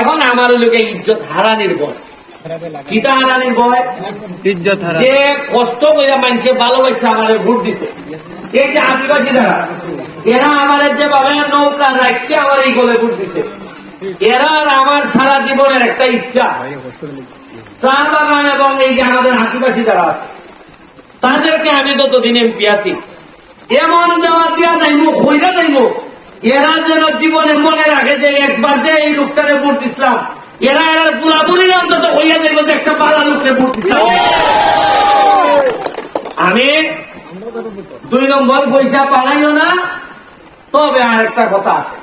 এখন আমার লোকে ইজ্জত হারানির বয় হারানির বয় ইজ্জত যে কষ্ট করে মানুষে ভালোবাসে আমার ভোট দিছে। এই যে আদিবাসী যারা এরা আমার যেভাবে নৌকা রাখতে আমার এই গলে ভোট দিছে। এরা আমার সারা জীবনের একটা ইচ্ছা। চা বাগান এবং এই যে আমাদের আদিবাসী যারা আছে তাদেরকে আমি যতদিন এমপি আছি এমন দেওয়া দিয়া যাইব হইরা যাইব এরা যেন জীবনে মনে রাখে যে একবার যে এই লোকটারে ভোট দিছিলাম এরা এরা পুরাপুরি অন্তত হইয়া যাইব যে একটা পালা লোককে ভোট দিছিলাম আমি দুই নম্বর পয়সা পালাইও না, তবে আর একটা কথা আছে।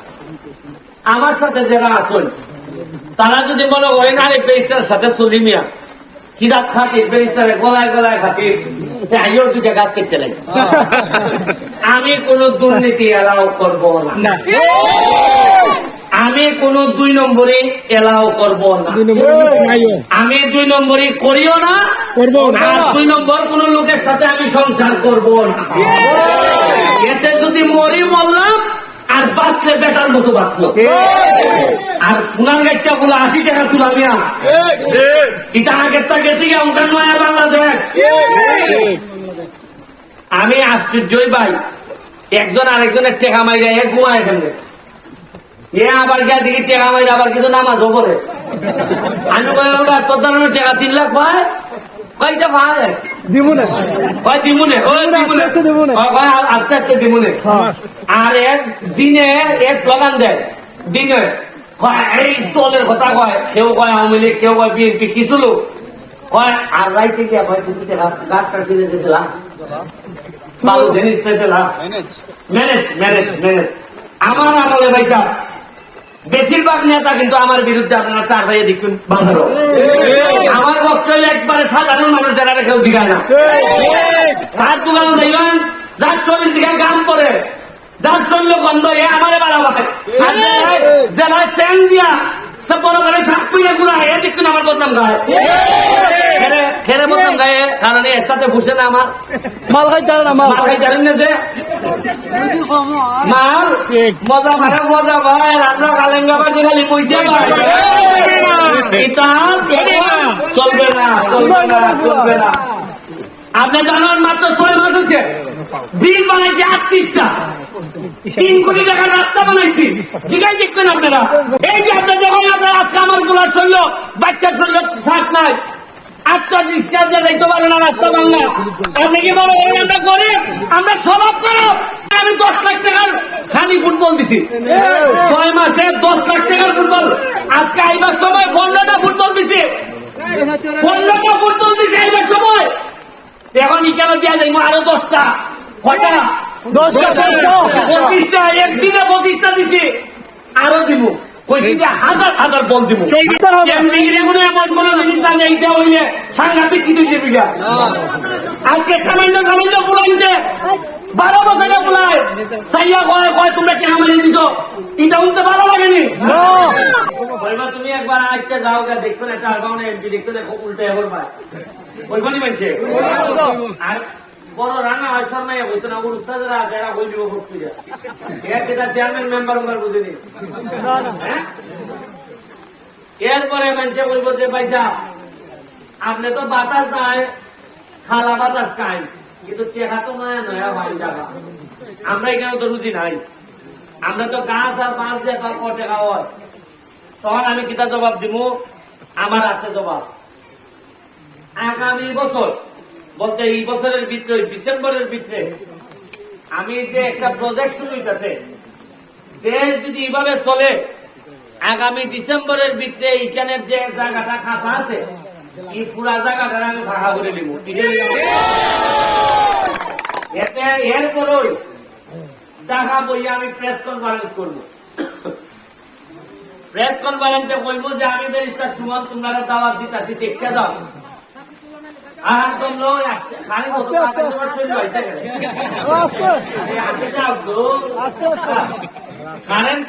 আমার সাথে যারা আসল তারা যদি মনে করেন, আরে ব্যারিস্টার সাথে চলি মিয়া কিরা খাতির, ব্যারিস্টারে গলায় গলায় খাতির। আইও দুটা গাছ কেটে লাগে আমি কোন দুর্নীতি এলাও করব না। আমি কোন দুই নম্বরে এলাও করব না। আমি দুই নম্বরে করিও না করব না। আর দুই নম্বর কোন লোকের সাথে আমি সংসার করব না। এতে যদি মরি মরলাম আর বাঁচলে বেটার মতো বাঁচলো আর ফুলান গাড়িটা গুলো আশি টাকা তুলামিয়া এটা আগের তা গেছে গিয়া ওটা নয়া বাংলাদেশ। আমি আশ্চর্যই ভাই একজন আরেকজনের টেকা মাইরা এক গুয়া এখানে এ আবার গিয়া দিকে টেকা মাইরা আবার কিছু নামাজও করে আমি কই ওটা তোর ধরনের টেকা তিন লাখ পায় কয়টা পায় দিব না কয় দিমুনে ওই দিমুনে আস্তে আস্তে দিমুনে। কয় আস্তে আস্তে দিমুনে। আর এক দিনে এক স্লোগান দেয় দিনে। কয় এই দলের কথা কয়। কেউ কয় আওয়ামী লীগ কেউ কয় বিএনপি কিছু লোক। কয় আর রাইতে গিয়া কয় কিছু টাকা গাছ টাছ ভালো জিনিস দিলাম ম্যানেজ ম্যানেজ ম্যানেজ আমার আমলে ভাই ভাইসা বেশিরভাগ নেতা কিন্তু আমার বিরুদ্ধে আপনারা চার ভাইয়ে দেখুন বাংলার আমার একবারে সাধারণ মানুষ কেউ জিগায় না সার দোকান দেখবেন যার শরীর দিকে গান করে যার শরীর গন্ধ এ আমারে বাড়াবো আর জেলায়- জেলায় দিয়া সব বড় বড় সাপ পিড়ে গুড়া এ দেখুন আমার বদনাম গায় খেরে- খেরে বদনাম গায়ে কারণ এর সাথে ঘুষে না আমার মাল খাই না মাল মাল না যে মাল মজা ভাড়া মজা ভাই আমরা কালেঙ্গা বাসে খালি পয়সা ভাই আপনি জানেন মাত্র ছয় মাস হচ্ছে ব্রিজ বানাইছে আটত্রিশটা। তিন কোটি টাকার রাস্তা বানাইছি। জিগাই দেখবেন আপনারা। এই যে আপনি দেখুন, আপনার আজকে আমারগুলার শৈল, বাচ্চার শৈল, শাক নাই। আমরা দশ ফুটবল দিছি। আজকে আইবার সময় ফুটবল দিয়া যাইব আরও দশটা। কয়টা। পঁচিশটা একদিনে পঁচিশটা দিছি। আরও দিব কইছি যে হাজার হাজার বল দিব চলবে হবে। এমনি কোনো এমন কোন জিনিস না এইটা হইলে সাংঘাতিক কি আজকে সামান্য সামান্য বারো বছরে ফুলায় সাইয়া কয় কয় তোমরা কেন মারি দিছ। এটা উঠতে ভালো লাগেনি? বলবা তুমি একবার আজকে যাও গা দেখতো না একটা আলবাউনে এমপি দেখতো দেখো উল্টে ভাই। বলবানি মানছে আর বড় রান্না হয় না ওর উত্তাজরা আছে এরা বই দিব বক্তৃতা এর যেটা চেয়ারম্যান মেম্বার মেম্বার বুঝিনি এরপরে মানুষে বলব যে পয়সা আপনি তো বাতাস নাই খালা বাতাস খাই কিন্তু টেকা তো নয় নয়া ভাই জায়গা আমরা এখানে তো রুচি নাই। আমরা তো গাছ আর মাছ দিয়ে তারপর টেকা হয়। তখন আমি কিতা জবাব দিব আমার আছে জবাব। আগামী বছর, বলতে এই বছরের ভিতরে, ডিসেম্বরের ভিতরে, আমি যে একটা প্রজেক্ট শুরু হইতেছে, দেশ যদি এইভাবে চলে, আগামী ডিসেম্বরের ভিতরে এইখানের যে জায়গাটা খাসা আছে এই পুরা জায়গাটা আমি ভাড়া করে দিব এতে এরপরই দেখা বইয়া আমি প্রেস কনফারেন্স করব। প্রেস কনফারেন্সে বলব যে আমি ব্যারিস্টার সুমন তোমরা দাওয়াত দিতেছি দেখতে দাও। আর খালি তোমার শরীর আস্তে। আস্তে।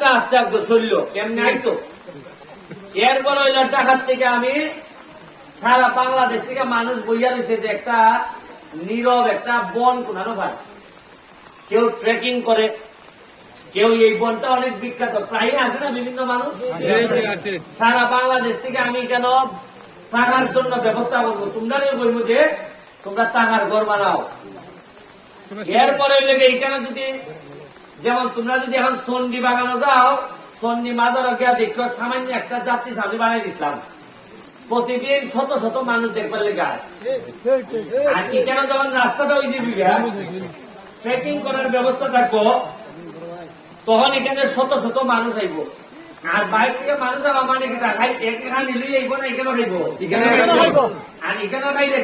আস্তে আস্তে কেমনি আইতো? এরপর ওই টাকার থেকে আমি সারা বাংলাদেশ থেকে মানুষ বইয়া রয়েছে যে একটা নীরব একটা বন কোনানো ভাই। কেউ ট্রেকিং করে কেউ এই বনটা অনেক বিখ্যাত। প্রায় আছে না বিভিন্ন মানুষ? সারা বাংলাদেশ থেকে আমি কেন টাকার জন্য ব্যবস্থা করব? তোমরা বলব যে তোমরা টাকার ঘর বানাও। এরপরে লেগে এইখানে যদি যেমন তোমরা যদি এখন সন্ডি বাগানো যাও সন্ডি মাদার গিয়া দেখো সামান্য একটা যাত্রী সামনে বানাই দিছিলাম। প্রতিদিন শত শত মানুষ দেখবার লেগে আসে। ঠিক ঠিক আর যখন রাস্তাটা ওই যে ট্রেকিং করার ব্যবস্থা থাকব তখন এখানে শত শত মানুষ আইব। আর বাইরে থেকে মানুষ আমার মানে খাই এখানে নিলেই আইব না এখানে খাইব আর এখানে খাইলে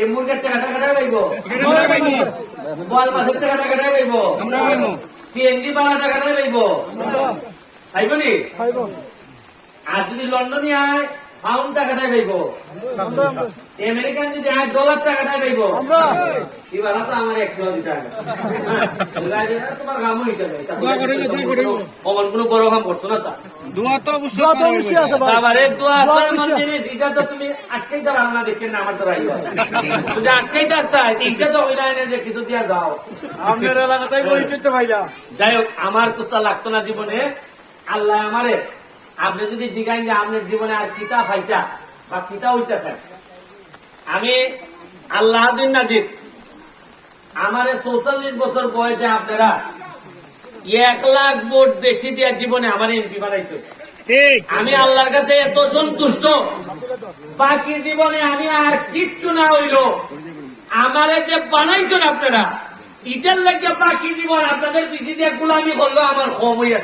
এই মুরগের টাকাটা কাটা পাইব বল মাছের টাকাটা কাটা পাইব সিএনজি বালা টাকাটা পাইব খাইব নি? আর যদি লন্ডনে আয় পাউন্ড টাকাটাই পাইব। আমরা আমরা আমেরিকান যদি ডলার টাকাটাই পাইব। এবার তো আমার একশো দিতে হবে হ্যাঁ, তোমার কামও নিতে হবে অমন কোনো বড় কাম করছ না তা? দোয়া তো অবশ্যই দোয়া তো করা অবশ্যই হইবে। আছে ভাই। বাবারে দোয়া দোয়া তো এমন জিনিস এটা তো তুমি আটকেই তো রান্না দেখে না আমার তো রাইব আটকেই থাকতা ইচ্ছা তো হইলা না যে কিছু দিয়া যাও। আপনার এলাকাতেই বইতে তো ভাইরা যাই হোক আমার তো তা লাগতো না জীবনে। আল্লাহ আমারে আপনি যদি জিগাইন যে আপনার জীবনে আর কিতা ফাইতা বা কিতা হইতেছেন। আমি আল্লাহ দিন নাজিব আমারে চৌচল্লিশ বছর বয়সে আপনারা এক লাখ ভোট বেশি দেওয়ার জীবনে আমার এমপি বানাইছে। আমি আল্লাহর কাছে এত সন্তুষ্ট বাকি জীবনে আমি আর কিচ্ছু না হইল। আমারে যে বানাইছেন আপনারা ইটার লাগে বাকি জীবন আপনাদের পিছিয়ে দিয়ে গুলামি করল আমার কম হইয়া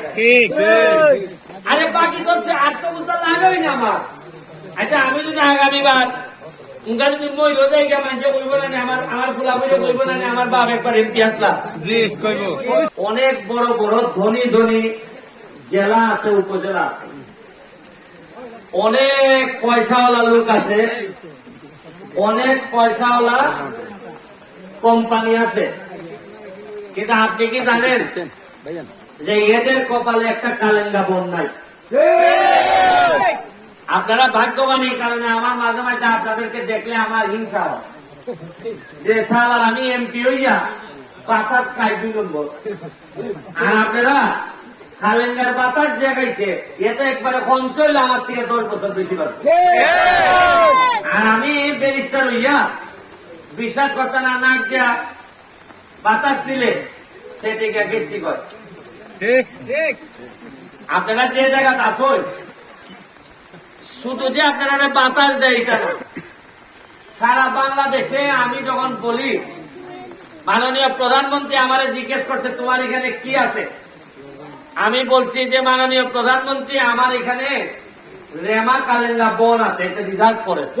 আরে বাকি তো সে আত্মবুদ্ধা লাগাই না আমার। আচ্ছা আমি যদি আগামীবার উনকা যদি মই রোজাই গিয়ে মানুষ কইব না আমার আমার ফুলা বুঝে কইব না আমার বাপ একবার এমপি আসলা। জি কইব। অনেক বড় বড় ধনী ধনী জেলা আছে উপজেলা আছে। অনেক পয়সাওয়ালা লোক আছে অনেক পয়সাওয়ালা কোম্পানি আছে। কিন্তু আপনি কি জানেন যে এদের কপালে একটা কালেন্ডা বন নাই? আপনারা ভাগ্যবান এই কারণে আমার মাঝে মাঝে আপনাদেরকে দেখলে আমার হিংসা হয়। যে সাল আমি এমপি হইয়া বাতাস খাই দুই নম্বর। আর আপনারা কালেন্ডার বাতাস দেখাইছে এটা একবারে কমস হইলে আমার থেকে দশ বছর বেশি পাবে আর আমি ব্যারিস্টার হইয়া বিশ্বাস করতে না নাক দিয়া বাতাস দিলে সেটিকে গেস্টি করে। ঠিক। ঠিক। আপনারা যে জায়গাতে আসুন শুধু যে আপনারা বাতাস দেয় এটা না। সারা বাংলাদেশে আমি যখন বলি, মাননীয় প্রধানমন্ত্রী আমারে জিজ্ঞেস করছে, তোমার এখানে কি আছে আমি বলছি যে, মাননীয় প্রধানমন্ত্রী, আমার এখানে রেমা কালেঙ্গা বন আছে, এটা রিজার্ভ ফরেস্ট